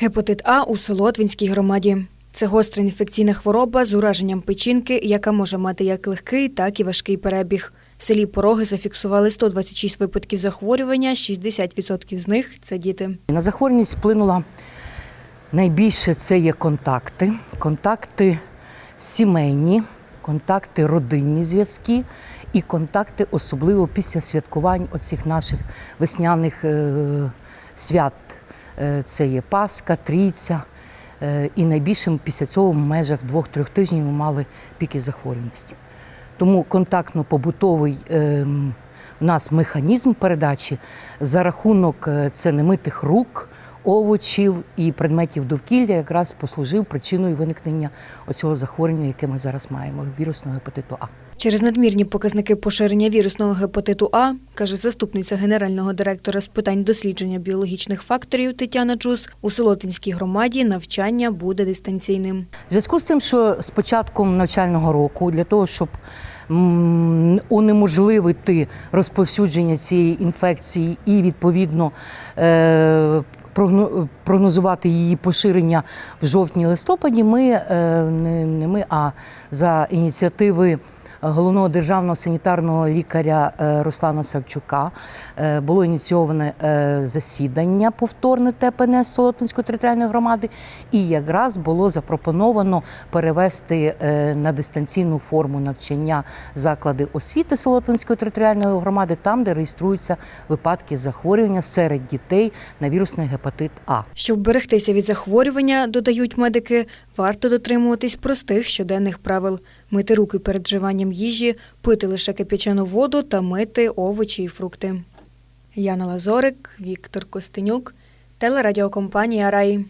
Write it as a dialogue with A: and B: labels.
A: Гепатит А у Солотвинській громаді. Це гостра інфекційна хвороба з ураженням печінки, яка може мати як легкий, так і важкий перебіг. В селі Пороги зафіксували 126 випадків захворювання, 60% з них це діти.
B: На захворюваність вплинула найбільше це є контакти, контакти сімейні, контакти родинні зв'язки і контакти, особливо після святкувань оцих наших весняних е, свят. Е, Це є Пасха, Трійця. Е, І найбільшим після цього в межах двох-трьох тижнів ми мали піки захворюваності. Тому контактно-побутовий ем, у нас механізм передачі за рахунок е, це немитих рук, овочів і предметів довкілля якраз послужив причиною виникнення оцього захворювання, яке ми зараз маємо вірусного гепатиту А.
A: Через надмірні показники поширення вірусного гепатиту А, каже заступниця генерального директора з питань дослідження біологічних факторів Тетяна Чус, у Солотвинській громаді навчання буде дистанційним.
B: В зв'язку з тим, що з початком навчального року для того, щоб унеможливити розповсюдження цієї інфекції і відповідно е, прогнозувати її поширення в жовтні-листопаді, ми е, не ми, а за ініціативи. Головного державного санітарного лікаря е, Руслана Савчука. Е, було ініційоване е, засідання повторне ТПНС Солотинської територіальної громади, і якраз було запропоновано перевести на дистанційну форму навчання заклади освіти Солотинської територіальної громади, там, де реєструються випадки захворювання серед дітей на вірусний гепатит А.
A: Щоб берегтися від захворювання, додають медики, варто дотримуватись простих щоденних правил: мити руки перед вживанням їжі, пити лише кип'ячену воду та мити овочі і фрукти. Яна Лазорик, Віктор Костенюк, телерадіокомпанія Раї.